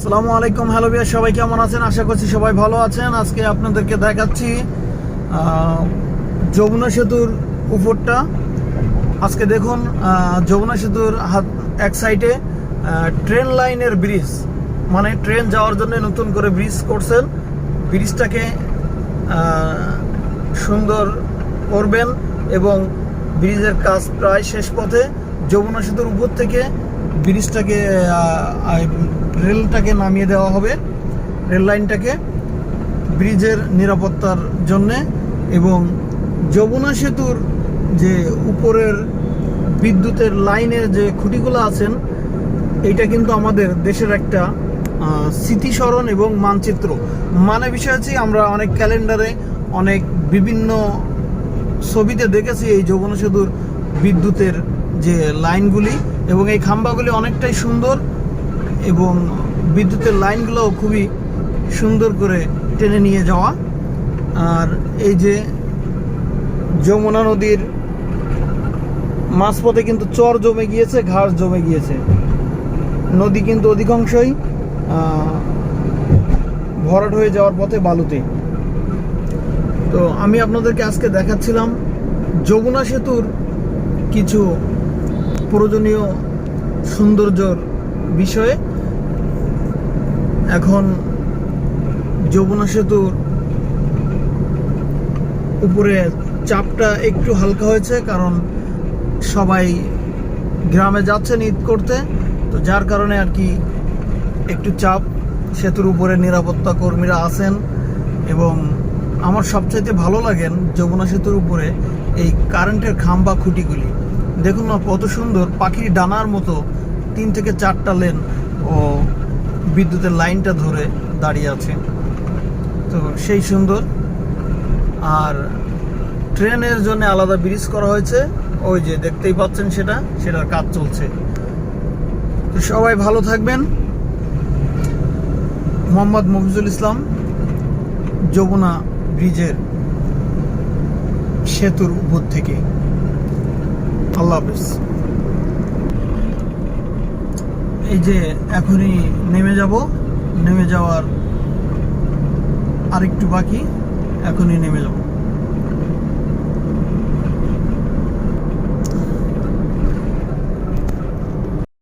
আসসালামু আলাইকুম, হ্যালো বিয়ার সবাই কেমন আছেন? আশা করছি সবাই ভালো আছেন। আজকে আপনাদেরকে দেখাচ্ছি যমুনা সেতুর উপরটা। আজকে দেখুন যমুনা সেতুর হাত, এক সাইডে ট্রেন লাইনের ব্রিজ মানে ট্রেন যাওয়ার জন্য নতুন করে ব্রিজ করছেন। ব্রিজটাকে সুন্দর করবেন এবং ব্রিজের কাজ প্রায় শেষ পথে। যমুনা সেতুর উপর থেকে ব্রিজটাকে রেলটাকে নামিয়ে দেওয়া হবে, রেল লাইনটাকে ব্রিজের নিরাপত্তার জন্যে এবং যমুনা সেতুর যে উপরের বিদ্যুতের লাইনের যে খুঁটিগুলো আছেন, এইটা কিন্তু আমাদের দেশের একটা স্মৃতিস্মরণ এবং মানচিত্র। মানে বিষয় হচ্ছে, আমরা অনেক ক্যালেন্ডারে অনেক বিভিন্ন ছবিতে দেখেছি এই যমুনা সেতুর বিদ্যুতের যে লাইনগুলি এবং এই খাম্বাগুলি অনেকটাই সুন্দর এবং বিদ্যুতের লাইনগুলোও খুবই সুন্দর করে টেনে নিয়ে যাওয়া। আর এই যে যমুনা নদীর মাঝপথে কিন্তু চর জমে গিয়েছে, ঘাস জমে গিয়েছে। নদী কিন্তু অধিকাংশই ভরাট হয়ে যাওয়ার পথে বালুতে। তো আমি আপনাদেরকে আজকে দেখাচ্ছিলাম যমুনা সেতুর কিছু প্রয়োজনীয় সৌন্দর্যর বিষয়ে এখন যমুনা সেতুর উপরে চাপটা একটু হালকা হয়েছে, কারণ সবাই গ্রামে যাচ্ছেন ঈদ করতে। তো যার কারণে আর কি একটু চাপ। সেতুর উপরে নিরাপত্তা কর্মীরা আছেন এবং আমার সবচাইতে ভালো লাগেন যমুনা সেতুর উপরে এই কারেন্টের খাম্বা খুঁটিগুলি। দেখুন না, কত সুন্দর পাখির ডানার মতো তিন থেকে চারটা লেন ও বিদ্যুতের লাইনটা ধরে দাঁড়িয়ে আছে। তো সেই সুন্দর। আর ট্রেনের জন্য আলাদা ব্রিজ করা হয়েছে। ওই যে দেখতেই পাচ্ছেন সেটা, সেটার কাজ চলছে। তো সবাই ভালো থাকবেন। মোহাম্মদ মফিজুল ইসলাম, যমুনা ব্রিজের সেতুর উপর থেকে। আল্লাহ হাফেজ। এই যে এখনই নেমে যাব নেমে যাওয়ার আরেকটু বাকি এখনই নেমে যাব।